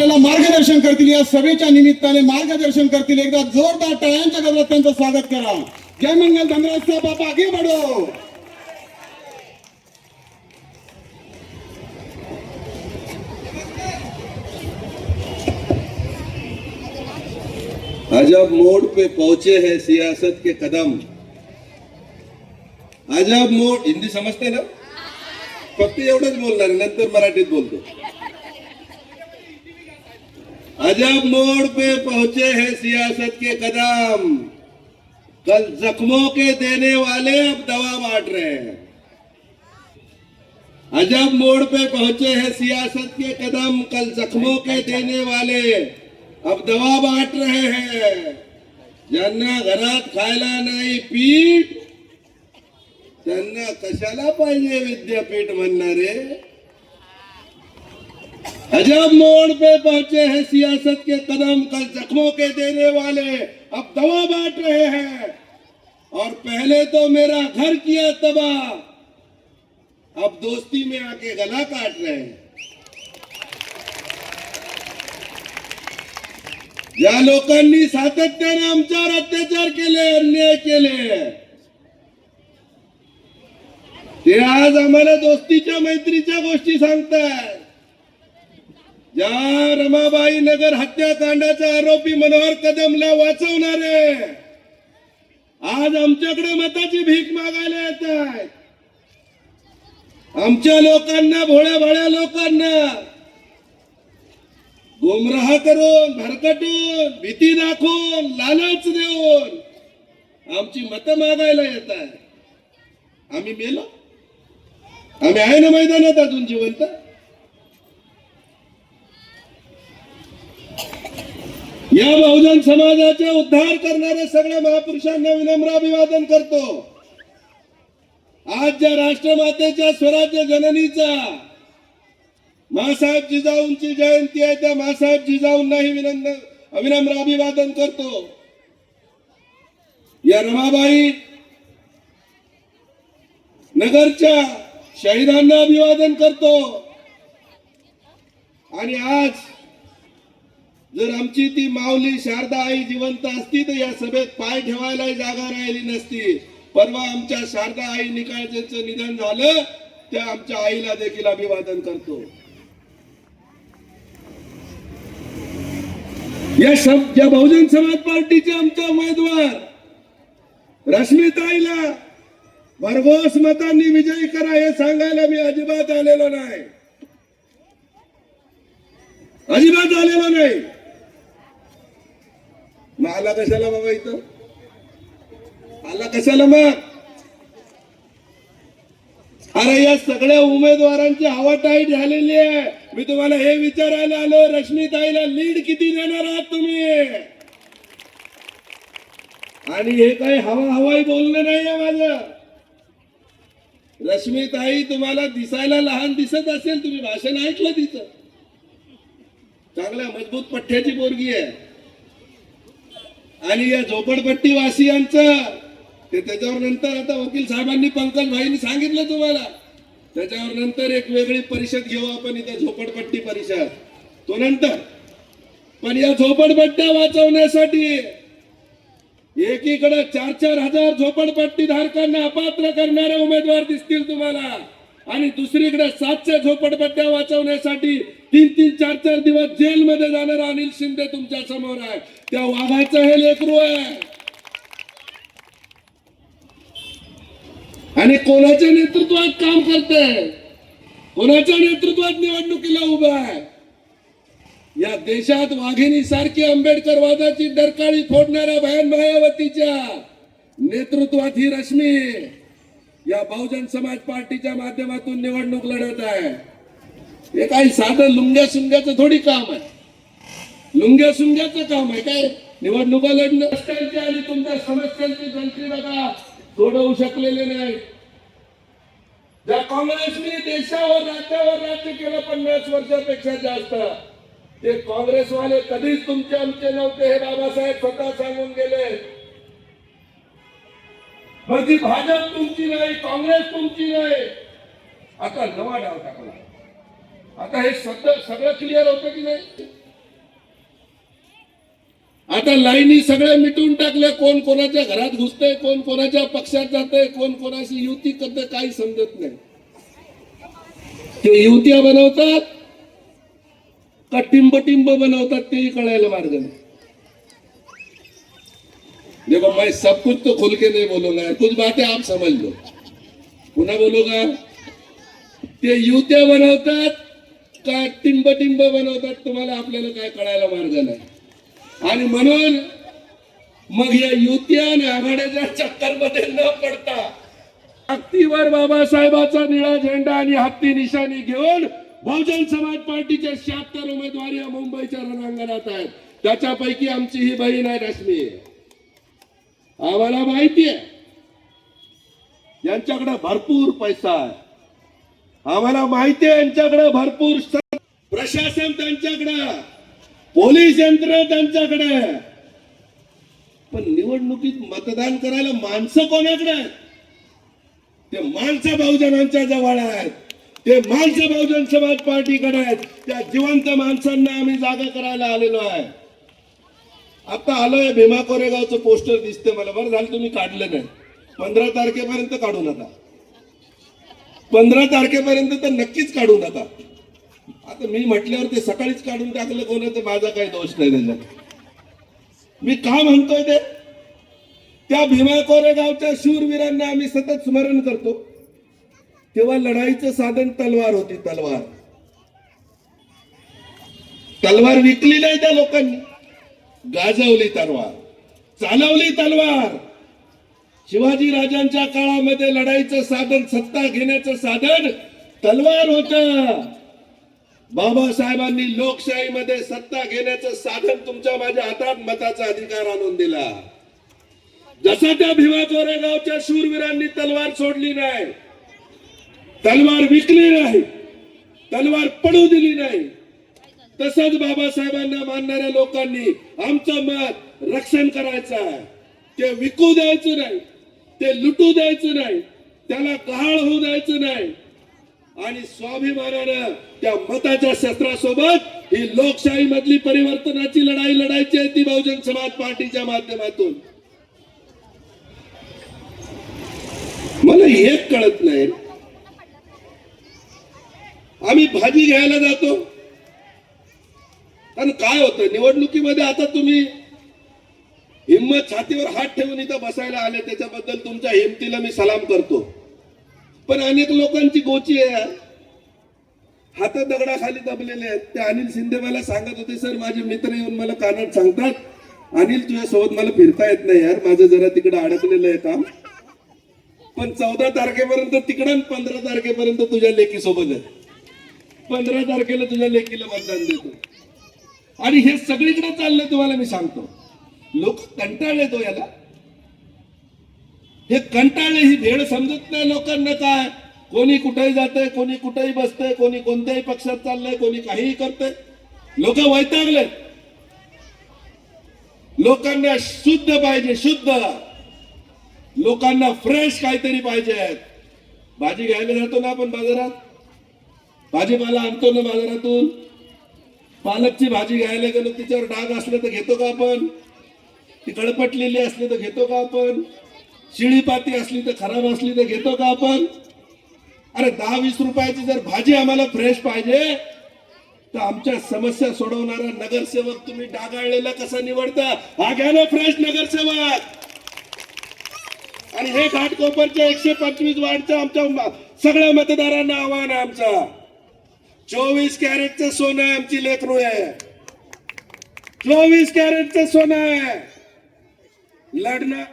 आपल्याला मार्गदर्शन करतील. या सभेच्या निमित्ताने मार्गदर्शन करतील. एकदा जोरदार टाळ्यांच्या गजरात त्यांचं स्वागत करा. जय मंगल धनराज साहेब आप आगे बढो. अजब मोड़ पे पहुंचे हैं सियासत के कदम। अजब मोड हिंदी समजते ना? फक्त एवढंच बोलणार नंतर मराठीत बोलतो. अजब मोड़ पे पहुँचे हैं सियासत के कदम। कल जख्मों के देने वाले अब दवा बांट रहे हैं। अजब मोड़ पे पहुँचे हैं सियासत के कदम, कल जख्मों के देने वाले अब दवा बांट रहे हैं। ज्यांना घरात खायला नाही, पीठ। त्यांना कशाला पाहिजे विद्यापीठ म्हणणारे अजब मोड़ पे पहुंचे हैं सियासत के कदम कल जख्मों के देने वाले। अब दवा बांट रहे हैं। और पहले तो मेरा घर किया तबाह। अब दोस्ती में आके गला काट रहे हैं। या लोकांनी सातत्याने आमच्यावर अत्याचार केले अन्याय केले ते आज आम्हाला दोस्तीच्या मैत्रीच्या गोष्टी सांगताय या रमाबाई नगर हत्याकांडाचा आरोपी मनोहर कदमला वाचवणारे. आज आमच्याकडे मताची भीक मागायला येत आहेत आमच्या लोकांना भोळ्या भोळ्या लोकांना. गुमराह करून भरकटून भीती दाखवून लालच देऊन आमची मतं मागायला येत आहे आम्ही मेलो? आम्ही आहे ना मैदानात अजून जिवंत? या बहुजन समाजाचे उद्धार करणाऱ्या सगळ्या महापुरुषांना विनम्र अभिवादन करतो. आज ज्या राष्ट्रमातेच्या स्वराज्य जननीचा मासाहेब जिजाऊंची जयंती आहे त्या मासाहेब जिजाऊंनाही विनम्र अविनम्र अभिवादन करतो. या रमाबाई नगरच्या शहीदांना अभिवादन करतो. आणि आज जर आमची ती माऊली शारदा आई जिवंत असती तर या सभेत पाय ठेवायला जागा राहिली नसती. परवा आमच्या शारदा आई निकाळजेचं निधन झालं त्या आमच्या आईला देखील अभिवादन करतो. या सब या बहुजन समाज पार्टीचे आमच्या उमेदवार रश्मिताईला भरघोस मतांनी विजयी करा हे सांगायला मी अजिबात आलेलो नाही. अजिबात आलेलो नाही. मग आला कशाला बाबा इथं? आला कशाला मग? अरे या सगळ्या उमेदवारांची हवा टाईट झालेली आहे. मी तुम्हाला हे विचारायला आलो रश्मीताईला लीड किती देणार आहात तुम्ही? आणि हे काही हवा हवाई बोलणं नाहीये माझं. रश्मीताई तुम्हाला दिसायला लहान दिसत असेल तुम्ही भाषण ऐकलं तिचं. चांगल्या मजबूत पठ्ठ्याची पोरगी आहे. आणि या झोपडपट्टी वासियांचं ते त्याच्यावर नंतर आता वकील साहेबांनी पंकज भाईंनी सांगितलं तुम्हाला. त्याच्यावर नंतर एक वेगळी परिषद घेऊ आपण इथं झोपडपट्टी परिषद. तो नंतर. पण या झोपडपट्ट्या वाचवण्यासाठी एकीकडे चार चार हजार झोपडपट्टी धारकांना अपात्र करणारे उमेदवार दिसतील तुम्हाला. आणि दुसरीकडे सातशे झोपडपट्ट्या वाचवण्यासाठी तीन तीन चार चार दिवस जेलमध्ये जाणारा अनिल शिंदे तुमच्यासमोर आहे. त्या वाघाचं हे लेकरू आहे. आणि कोणाच्या नेतृत्वात काम करते? कोणाच्या नेतृत्वात निवडणुकीला उभा आहे? या देशात वाघिणी सारखी आंबेडकर वादाची डरकाळी फोडणाऱ्या भयान मायावतीच्या नेतृत्वात ही रश्मी या बहुजन समाज पार्टीच्या माध्यमातून निवडणूक लढत आहे. हे काही साधं लुंग्या सुंग्याचं थोडी काम आहे. लुंग्या सुंग्याचं काम आहे काय? निवडणुका लढणं. असल्याचे आणि तुमच्या समस्यांची गणती बघा. सोडवू शकलेले नाही. ज्या काँग्रेसने देशावर राज्यावर राज्य केलं पन्नास वर्षापेक्षा जास्त ते काँग्रेसवाले कधीच तुमचे आमचे नव्हते हे बाबासाहेब स्वतः सांगून गेले. म्हणजे भाजप तुमची नाही काँग्रेस तुमची नाही. आता नवा डाव टाकला. आता हे सगळं सगळं क्लिअर होतं की नाही? आता लाईनी सगळ्या मिटून टाकल्या कोण कोणाच्या घरात घुसतंय कोण कोणाच्या पक्षात जातंय कोण कोणाशी युती करत काही समजत नाही. ते युत्या बनवतात का टिंब टिंब बनवतात तेही कळायला मार्ग नाही. देखो मैं सब कुछ तो खुल के नहीं बोलूंगा यार कुछ बातें आप समझ लो। पुन्हा बोलू ते युत्या बनवतात काय टिंब टिंब बनवतात तुम्हाला आपल्याला काय कळायला मार्ग नाही. आणि म्हणून मग या युत्या आणि आघाड्याच्या चक्करमध्ये न पडता हत्तीवर बाबासाहेबाचा निळा झेंडा आणि हत्ती निशाणी घेऊन बहुजन समाज पार्टीच्या शहात्तर उमेदवार या मुंबईच्या रणांगणात आहेत. त्याच्यापैकी आमची ही बहीण आहे रश्मी. आम्हाला माहिती आहे. यांच्याकडे भरपूर पैसा आहे. आम्हाला माहिती आहे यांच्याकडे भरपूर प्रशासन त्यांच्याकडे पोलीस यंत्र त्यांच्याकडे. पण निवडणुकीत मतदान करायला माणसं कोणाकडे आहेत? ते माणसं बहुजनांच्या जवळ आहेत. ते माणसं बहुजन समाज पार्टीकडे आहेत. त्या जिवंत माणसांना आम्ही जागा करायला आलेलो आहे. आता आलोय भीमा कोरेगावचं पोस्टर दिसते मला. बरं झालं तुम्ही काढलं नाही. पंधरा तारखेपर्यंत काढू नका पंधरा तारखेपर्यंत तर नक्कीच काढू नका आता मी म्हटल्यावर ते सकाळीच काढून टाकलं कोण तर माझा काही दोष नाही त्याच्यात. मी का म्हणतोय ते? त्या भीमा कोरेगावच्या शूरवीरांना आम्ही सतत स्मरण करतो. तेव्हा लढाईचं साधन तलवार होती तलवार. तलवार विकली नाही त्या लोकांनी. गाजवली तलवार. चालवली तलवार. शिवाजी राजांच्या काळामध्ये लढाईचं साधन सत्ता घेण्याचं साधन तलवार होत. बाबासाहेबांनी लोकशाहीमध्ये सत्ता घेण्याचं साधन तुमच्या माझ्या हातात मताचा अधिकार आणून दिला. जसा त्या भीमा कोरेगावच्या शूरवीरांनी तलवार सोडली नाही तलवार विकली नाही तलवार पडू दिली नाही तसंच बाबासाहेबांना मानणाऱ्या लोकांनी आमचं मत रक्षण करायचं आहे. ते विकू द्यायचं नाही. ते लुटू द्यायचं नाही त्याला गहाळ होऊ द्यायचं नाही. आणि स्वाभिमानानं त्या मताच्या शस्त्रासोबत ही लोकशाही मधली परिवर्तनाची लढाई लढायची आहे ती बहुजन समाज पार्टीच्या माध्यमातून. मला हे कळत नाही. आम्ही भाजी घ्यायला जातो. आणि काय होतं? निवडणुकीमध्ये आता तुम्ही हिंमत छातीवर हात ठेवून इथं बसायला आले त्याच्याबद्दल तुमच्या हिमतीला मी सलाम करतो. पण अनेक लोकांची गोची आहे यार. हात दगडाखाली दबलेले आहेत. ते अनिल शिंदे मला सांगत होते सर माझे मित्र येऊन मला कानात सांगतात. अनिल तुझ्यासोबत मला फिरता येत नाही यार. माझं जरा तिकडे अडकलेलं आहे काम. पण चौदा तारखेपर्यंत तिकडं पंधरा तारखेपर्यंत तुझ्या लेकी सोबत आहे. पंधरा तारखेला तुझ्या लेकीला मतदान देतो. आणि हे सगळीकडे चाललंय तुम्हाला मी सांगतो. लोक कंटाळले तो याला. हे कंटाळले ही भेड समजत नाही लोकांना काय. कोणी कुठेही जाते कोणी कुठेही बसतंय कोणी कोणत्याही पक्षात चाललंय कोणी काहीही करतंय. लोक वैतागले. लोकांना शुद्ध पाहिजे शुद्ध. लोकांना फ्रेश काहीतरी पाहिजे. भाजी घ्यायला जातो ना आपण बाजारात? भाजीपाला आणतो ना बाजारातून? पालकची भाजी घ्यायला गेलो तिच्यावर डाग असले तर घेतो का आपण? ती कळपटलेली असली तर घेतो का आपण? शिळीपाती असली तर खराब असली तर घेतो का आपण? अरे दहा वीस रुपयाची जर भाजी आम्हाला फ्रेश पाहिजे तर आमच्या समस्या सोडवणारा नगरसेवक तुम्ही डागाळलेला कसा निवडता? हा घ्या ना फ्रेश नगरसेवक! आणि हे घाटकोपरच्या एकशे पंचवीस वार्डचं आमच्या सगळ्या मतदारांना आव्हान आहे आमचा. चोवीस कॅरेटचं सोनं आहे आमची लेकरू आहे. चोवीस कॅरेटचं सोनं आहे. लढना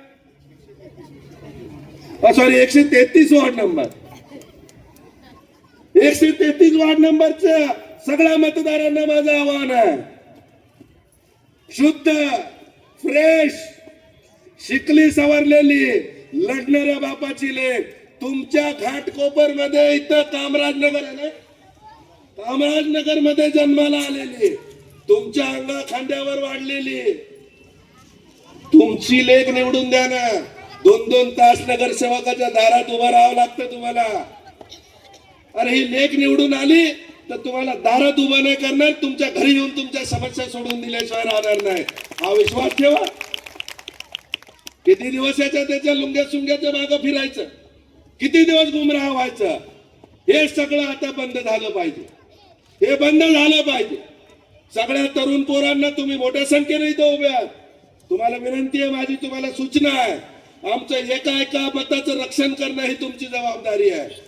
सॉरी एकशे तेहतीस वार्ड नंबर एकशे तेहतीस वार्ड नंबरच सगळ्या मतदारांना माझं आव्हान आहे. शुद्ध फ्रेश शिकली सवरलेली लढणाऱ्या बापाची लेख. तुमच्या घाटकोपरमध्ये इथं कामराजनगर आहे ना? कामराजनगरमध्ये जन्माला आलेली. तुमच्या अंगा खांद्यावर वाढलेली. तुमची लेख निवडून द्या ना. दोन दोन तास नगरसेवकाच्या दारात उभं राहावं लागतं तुम्हाला. अरे ही लेख निवडून आली तर तुम्हाला दारात उभं नाही करणार तुमच्या घरी येऊन तुमच्या समस्या सोडून दिल्याशिवाय राहणार नाही. हा विश्वास ठेवा. किती दिवस याच्या त्याच्या लुंग्या सुंग्याच्या मागं फिरायचं? किती दिवस गुमराह व्हायचं? हे सगळं आता बंद झालं पाहिजे. हे बंद झालं पाहिजे. सगळ्या तरुण पोरांना तुम्ही मोठ्या संख्येने इथं उभे आहात. तुम्हाला विनंती आहे माझी तुम्हाला सूचना आहे. आमचं एका एका मताचं रक्षण करणं ही तुमची जबाबदारी आहे.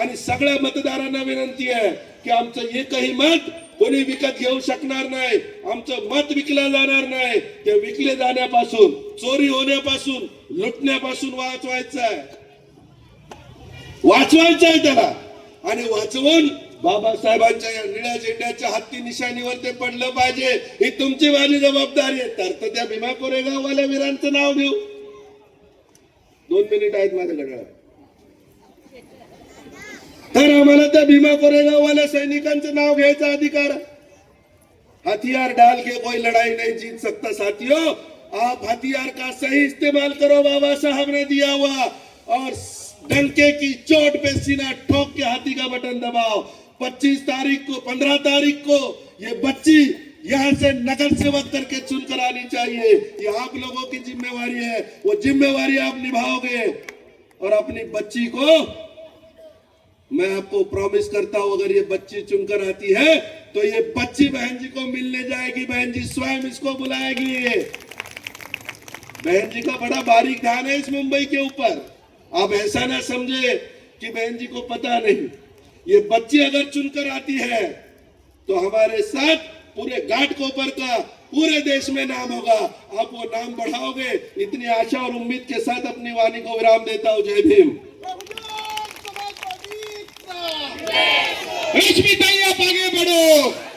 आणि सगळ्या मतदारांना विनंती आहे की आमचं एकही मत कोणी विकत घेऊ शकणार नाही आमचं मत विकलं जाणार नाही. ते विकले जाण्यापासून चोरी होण्यापासून लुटण्यापासून वाचवायचं आहे. वाचवायचं आहे त्याला. आणि वाचवून बाबासाहेबांच्या या निळ्या झेंड्याच्या हत्ती निशाणीवर ते पडलं पाहिजे. ही तुमची माझी जबाबदारी आहे. तर तर त्या भीमा कोरेगाववाल्या वीरांचं नाव घेऊ. दोन मिनिट आहेत माझ्याकडे तर आम्हाला त्या भीमा कोरेगाववाल्या सैनिकांचं नाव घ्यायचा अधिकार हथियार डाल के कोई लड़ाई नहीं जीत सकता साथियों. आप हथियार का सही इस्तेमाल करो बाबा साहब ने दिया हुआ. और डंके की चोट पे सीना ठोक के हाथी का बटन दबाओ. 25 तारीख को 15 तारीख को ये बच्ची यहाँ से नगर सेवक करके चुनकर आनी चाहिए। ये आप लोगों की जिम्मेवारी है। वो जिम्मेवारी आप निभाओगे और अपनी बच्ची को मैं आपको प्रॉमिस करता हूँ, अगर ये बच्ची चुनकर आती है तो ये बच्ची बहन जी को मिलने जाएगी। बहन जी स्वयं इसको बुलाएगी। बहन जी का बड़ा बारीक ध्यान है इस मुंबई के ऊपर। आप ऐसा ना समझे कि बहन जी को पता नहीं। ये बच्ची अगर चुनकर आती है तो हमारे साथ पूरे घाट कोपर का पूरे देश में नाम होगा। आप वो नाम बढ़ाओगे इतनी आशा और उम्मीद के साथ अपनी वाणी को विराम देता हूँ। जय भीम। आगे बढ़ो।